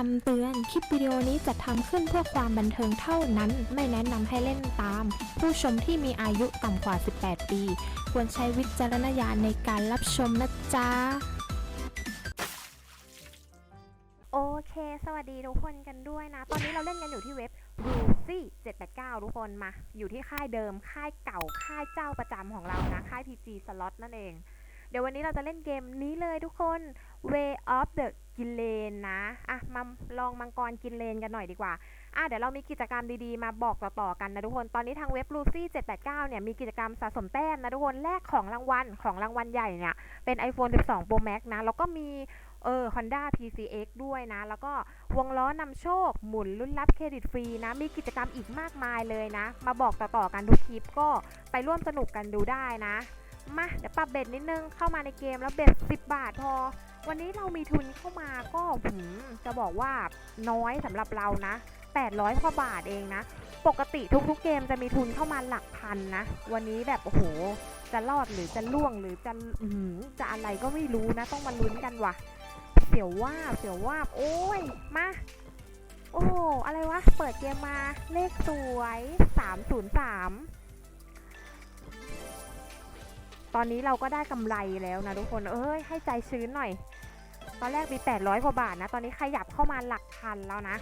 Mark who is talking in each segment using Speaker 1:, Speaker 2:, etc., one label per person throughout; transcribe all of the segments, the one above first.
Speaker 1: คำเตือน คลิปวิดีโอนี้จะทำขึ้นเพื่อความบันเทิงเท่านั้น ไม่แนะนำให้เล่นตาม ผู้ชมที่มีอายุต่ำกว่า 18 ปี ควรใช้วิจารณญาณในการรับชมนะจ๊ะ
Speaker 2: โอเค สวัสดีทุกคนกันด้วยนะ ตอนนี้เราเล่นกันอยู่ที่เว็บ r u c y 789 ทุกคนมา อยู่ที่ค่ายเดิม ค่ายเก่า ค่ายเจ้าประจำของเรานะ ค่าย PG Slot นั่นเอง เดี๋ยววันนี้เราจะเล่นเกมนี้เลยทุกคน Way of the g i l e n นะอะมาลองมังกรกินเลนกันหน่อยดีกว่าอะเดี๋ยวเรามีกิจกรรมดีๆ มาบอกต่อๆกันนะทุกคน ตอนนี้ทางเว็บ r u c y 789 เนี่ยมีกิจกรรมสะสมแต้มนะทุกคน แลกของรางวัลของรางวัลใหญ่เนี่ย เป็น iPhone 12 Pro Max นะ แล้วก็มีเออ Honda PCX ด้วยนะ แล้วก็วงล้อนำโชค หมุนลุ้นรับเครดิตฟรีนะ มีกิจกรรมอีกมากมายเลยนะ มาบอกต่อๆกันทุกคลิปก็ไปร่วมสนุกกันดูได้นะ มาเดี๋ยวปรับเบ็ดนิดนึงเข้ามาในเกมแล้วเบ็ด 10 บาทพอ วันนี้เรามีทุนเข้ามาก็หืมจะบอกว่าน้อยสำหรับเรานะ 800กว่าบาทเองนะ ปกติทุกๆเกมจะมีทุนเข้ามาหลักพันนะ วันนี้แบบโอ้โห จะรอดหรือจะล่วงหรือจะอื้อหือจะอะไรก็ไม่รู้นะ ต้องมาลุ้นกันว่ะ เสียวว่าเสียวว่าโอ้ยมาโอ้อะไรวะ เปิดเกมมาเลขสวย 303 ตอนนี้เราก็ได้กำไรแล้วนะทุกคน เอ้ย ให้ใจชื้นหน่อย ตอนแรกมี 800 กว่าบาทนะ ตอนนี้ขยับเข้ามาหลักพันแล้วนะ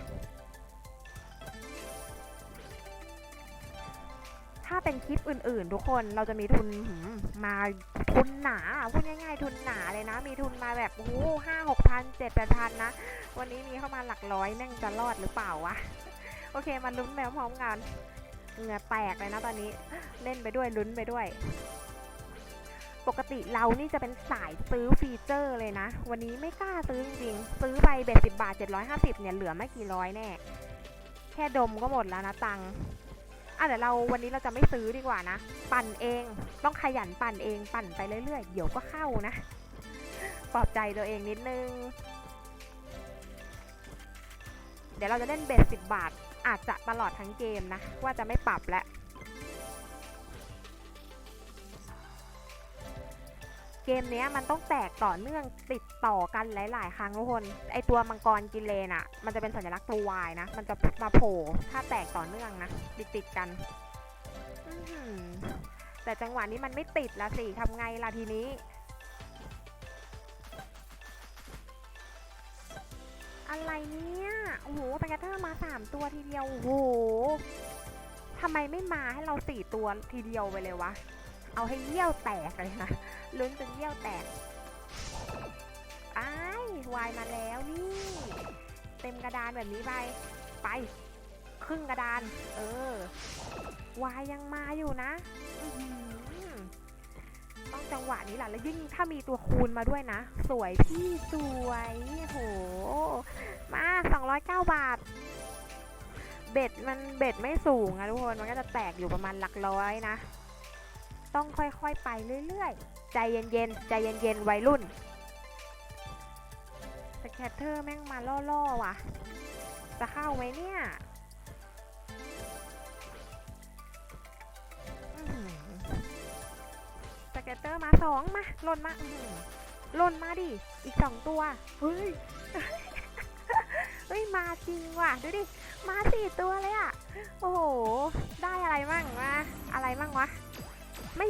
Speaker 2: ถ้าเป็นคลิปอื่นๆ ทุกคน เราจะมีทุนมาทุนหนา พูดง่ายๆ ทุนหนาเลยนะ มีทุนมาแบบโอ้ห้าหกพันเจ็ดแปดพันนะ วันนี้มีเข้ามาหลักร้อยแม่งจะรอดหรือเปล่าวะ โอเค มาลุ้นไปพร้อมกัน เหงื่อแตกเลยนะตอนนี้ เล่นไปด้วยลุ้นไปด้วย ปกติเรานี่จะเป็นสายซื้อฟีเจอร์เลยนะ วันนี้ไม่กล้าซื้อจริงๆซื้อไปเบ็ดสิบาท 750 เนี่ยเหลือไม่กี่ร้อยแน่ แค่ดมก็หมดแล้วนะตังอะเดี๋ยวเราวันนี้เราจะไม่ซื้อดีกว่านะ ปั่นเองต้องขยันปั่นเองปั่นไปเรื่อยๆ เดี๋ยวก็เข้านะปลอบใจตัวเองนิดนึง เดี๋ยวเราจะเล่นเบสสิบบาท อาจจะตลอดทั้งเกมนะ ว่าจะไม่ปรับแล้ว เกมเนี้ยมันต้องแตกต่อเนื่องติดต่อกันหลาย ๆ ครั้งทุกคน ไอตัวมังกรกินเลนอะ่ะมันจะเป็นสัญลักษณ์ตัววายนะ มันจะมาโผล่ถ้าแตกต่อเนื่องนะติดติดกันแต่จังหวะนี้มันไม่ติดละสิทำไงล่ะทีนี้อะไรเนี่ย โอ้โหไปกระเทอร์มาสามตัวทีเดียว โอ้โหทำไมไม่มาให้เราสี่ตัวทีเดียวไปเลยวะ เอาให้เยี่ยวแตกเลยนะลุ้นจนเยี่ยวแตกอ้ายวายมาแล้วนี่ เต็มกระดานแบบนี้ไปไป ครึ่งกระดาน เออวายยังมาอยู่นะต้องจังหวะนี้แหละแล้วยิ่งถ้ามีตัวคูณมาด้วยนะ สวยพี่สวยโหมา 209 บาท เบ็ดมันเบ็ดไม่สูงอะทุกคน มันก็จะแตกอยู่ประมาณหลักร้อยนะ ต้องค่อยๆ ไปเรื่อยๆ ใจเย็นๆ ใจเย็นๆ วัยรุ่น สแคตเตอร์แม่งมาล่อๆ ว่ะ จะเข้าไหมเนี่ยสแกตเตอร์มาสองมาหล่นมาอื้อหือหล่นมาดิ อีกสองตัว เฮ้ย เฮ้ย มาจริงว่ะ ดูดิ มาสี่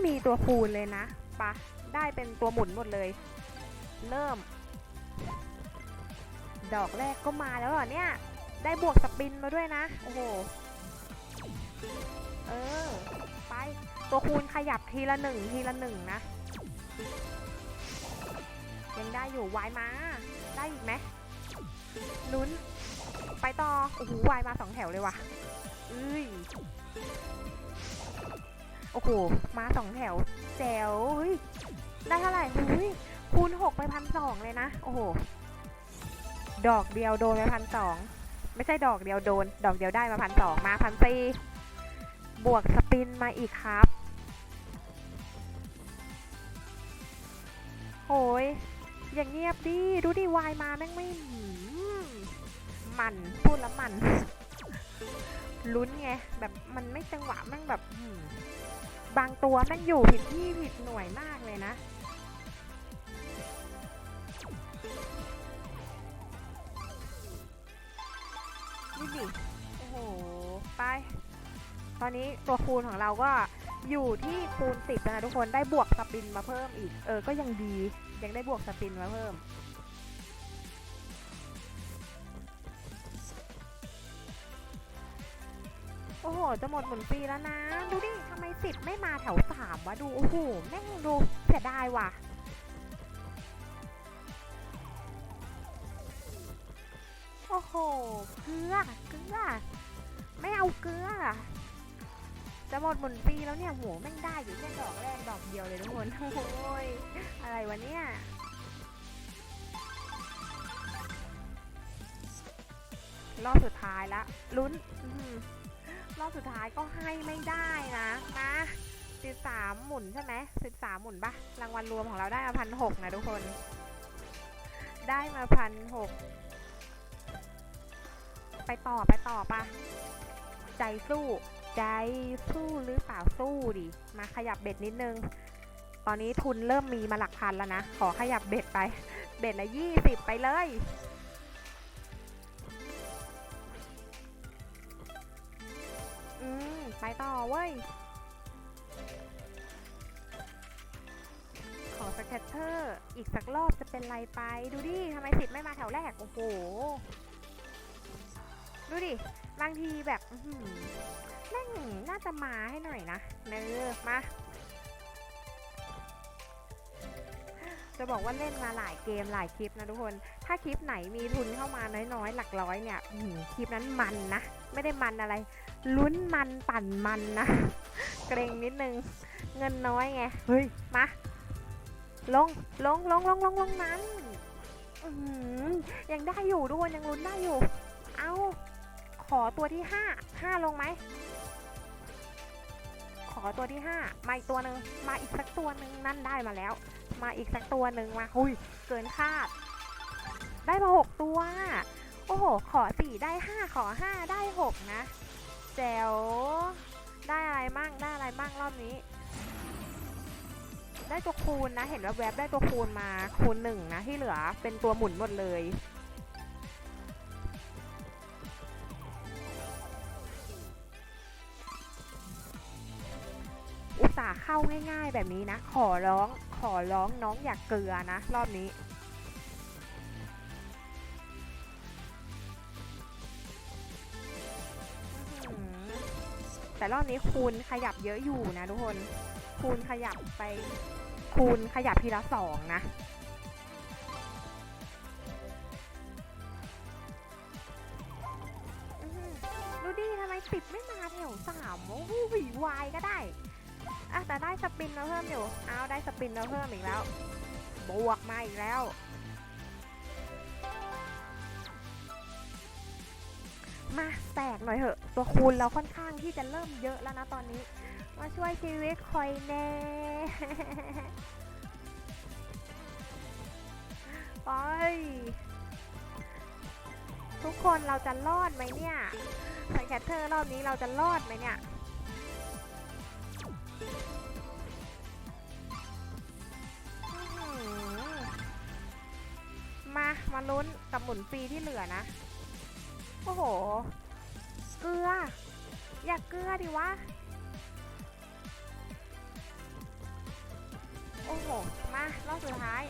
Speaker 2: ม่มีตัวคูณเลยนะปะได้เป็นตัวหมุนหมดเลย เริ่ม ดอกแรกก็มาแล้วเหรอเนี่ย ได้บวกสปินมาด้วยนะ โอ้โห เออ ไป ตัวคูณขยับทีละหนึ่งทีละหนึ่งนะ ยังได้อยู่วายมา ได้อีกไหมลุ้น ไปต่อ โอ้โหวายมาสองแถวเลยว่ะเอ้ย โอ้โหมาสองแถว แจ๋วเฮ้ย ได้เท่าไหร่หุยคูณหกไปพันสองเลยนะ โอ้โห ดอกเดียวโดนไปพันสอง ไม่ใช่ดอกเดียวโดน ดอกเดียวได้มาพันสองมาพันสี่บวกสปินมาอีกครับโอ้ยอย่างเงียบดิ ดูดิวายมาแม่งไม่หมมัน พูดแล้วมันลุ้นไงแบบมันไม่จังหวะแม่งแบบ บางตัวมันอยู่ผิดที่ผิดหน่วยมากเลยนะ นี่ดิ โอ้โห ไป ตอนนี้ตัวคูณของเราก็อยู่ที่คูณสิบนะทุกคนได้บวกสปินมาเพิ่มอีก เออ ก็ยังดี ยังได้บวกสปินมาเพิ่ม โอ้โห จะหมดหมุนฟรีแล้วนะ ดูดิทำไมสิบไม่มาแถวสามวะ ดู โอ้โห แม่งดูเสียดายว่ะ โอ้โห เกลือ เกลือ ไม่เอาเกลือ จะหมดหมุนฟรีแล้วเนี่ยโหแม่งได้อยู่แค่ดอกแรกดอกเดียวเลยทุกคน โอ้ย อะไรวะเนี่ยรอบสุดท้ายละลุ้นอื รอบสุดท้ายก็ให้ไม่ได้นะมาสิบสามหมุนใช่ไหมสิบสามหมุนปะรางวัลรวมของเราได้มาพันหกนะทุกคน ได้มาพันหกไปต่อไปต่อปะใจสู้ ใจสู้หรือเปล่าสู้ดิมาขยับเบ็ดนิดนึง ตอนนี้ทุนเริ่มมีมาหลักพันแล้วนะ ขอขยับเบ็ดไป เบ็ดละยี่สิบไปเลย ไปต่อเว้ย ขอสแคตเตอร์อีกสักรอบจะเป็นไรไป ดูดิทำไมสิทธิ์ไม่มาแถวแรก โอ้โห ดูดิ บางทีแบบแม่งน่าจะมาให้หน่อยนะเนอมาจะบอกว่าเล่นมาหลายเกมหลายคลิปนะทุกคน ถ้าคลิปไหนมีทุนเข้ามาน้อยๆ หลักร้อยเนี่ยคลิปนั้นมันนะ ไม่ได้มันอะไร ลุ้นมันปั่นมันนะ เกรงนิดนึง เงินน้อยไง เฮ้ย มา ลง ลง ลง ลง ลง ลงนั้นอือหือยังได้อยู่ทุกคนยังลุ้นได้อยู่ เอาขอตัวที่ห้าห้าลงไหม ขอตัวที่ห้ามาอีกตัวหนึ่งมาอีกสักตัวหนึ่งนั่นได้มาแล้ว มาอีกสักตัวหนึ่งมาหุยเกินคาด ได้มาหกตัว โอ้โห ขอสี่ได้ห้าขอห้าได้หกนะ แจ๋วได้อะไรมั่งได้อะไรมั่งรอบนี้ ได้ตัวคูณนะ เห็นว่าแวบได้ตัวคูณมาคูณหนึ่งนะที่เหลือเป็นตัวหมุนหมดเลยอุตส่าห์เข้าง่ายๆแบบนี้นะ ขอร้องขอร้องน้องอยากเกลือนะ รอบนี้ แต่รอบนี้คูณขยับเยอะอยู่นะทุกคน คูณขยับไป คูณขยับทีละสองนะดูดิทำไมสิบไม่มาแถวสามโอ้โหวีวายก็ได้อะแต่ได้สปินมาเพิ่มอยู่ เอาได้สปินมาเพิ่มอีกแล้ว บวกมาอีกแล้ว มาแตกหน่อยเหอะ ตัวคูณเราค่อนข้างที่จะเริ่มเยอะแล้วนะตอนนี้ มาช่วยชีวิตคอยแน่ไปทุกคนเราจะรอดไหมเนี่ยสแคตเตอร์รอบนี้เราจะรอดไหมเนี่ยมา มาลุ้นกับหมุนฟรีที่เหลือนะ โอ้โห เกลือ อยากเกลือดิวะ โอ้โห มารอบสุดท้าย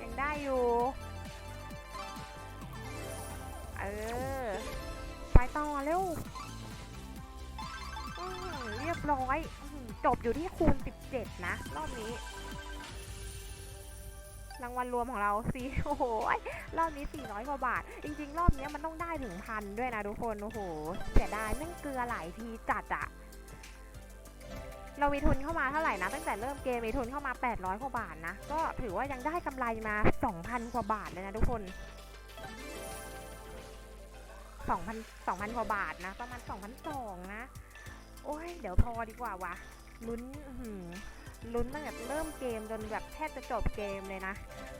Speaker 2: ยังได้อยู่ เออ ไปต่อเร็วเรียบร้อย จบอยู่ที่คูณ 17 นะ รอบนี้ รางวัลรวมของเราสี่โอ้โหรอบนี้400กว่าบาท จริง ๆ รอบนี้มันต้องได้ถึงพันด้วยนะทุกคน โอ้โหเสียดายแม่งเกลือหลายทีจัดอะเรามีทุนเข้ามาเท่าไหร่นะ ตั้งแต่เริ่มเกมมีทุนเข้ามา 800กว่าบาทนะ ก็ถือว่ายังได้กำไรมา 2,000 กว่าบาทเลยนะทุกคน 2,000 2,000กว่าบาทนะ ประมาณ2,200นะ โอ้ย เดี๋ยวพอดีกว่าวะลุ้นอื ลุ้นตั้งแต่เริ่มเกมจนแบบแทบจะจบเกมเลยนะ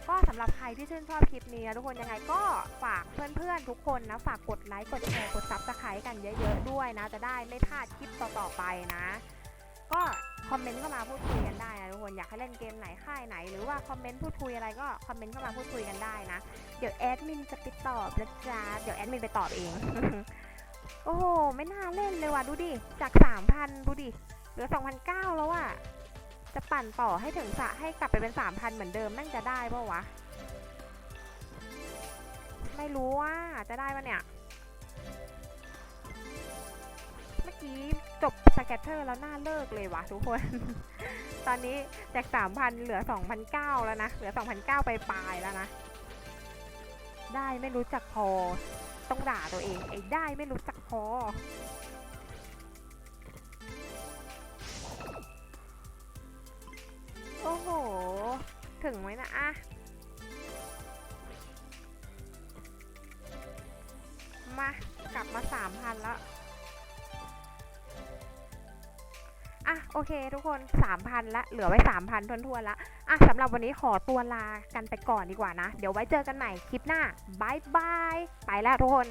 Speaker 2: ก็สำหรับใครที่ชื่นชอบคลิปนี้นะทุกคนยังไงก็ฝากเพื่อนๆทุกคนนะฝากกดไลค์กดแชร์กดซับสไครต์กันเยอะๆด้วยนะ จะได้ไม่พลาดคลิปต่อๆไปนะ ก็คอมเมนต์เข้ามาพูดคุยกันได้นะทุกคนอยากให้เล่นเกมไหนค่ายไหน หรือว่าคอมเมนต์พูดคุยอะไรก็คอมเมนต์เข้ามาพูดคุยกันได้นะ เดี๋ยวแอดมินจะไปตอบนะจ๊ะเดี๋ยวแอดมินไปตอบเอง โอ้โหไม่น่าเล่นเลยว่ะดูดิจากสามพันดูดิเหลือสองพันเก้าแล้วอะ จะปั่นต่อให้ถึงสะให้กลับไปเป็นสามพันเหมือนเดิมแม่งจะได้ปะวะ ไม่รู้ว่าจะได้ปะเนี่ย เมื่อกี้จบสแกตเตอร์แล้วน่าเลิกเลยวะทุกคน ตอนนี้จากสามพันเหลือสองพันเก้าแล้วนะ เหลือสองพันเก้าไปปลายแล้วนะ ได้ไม่รู้จักพอ ต้องด่าตัวเองไอ้ได้ไม่รู้จักพอ ถึงไหมนะอะมากลับมาสามพันแล้วอะโอเคทุกคนสามพันละเหลือไว้สามพันทวนๆละอะสำหรับวันนี้ขอตัวลากันไปก่อนดีกว่านะ เดี๋ยวไว้เจอกันใหม่คลิปหน้าบายบาย ไปแล้วทุกคน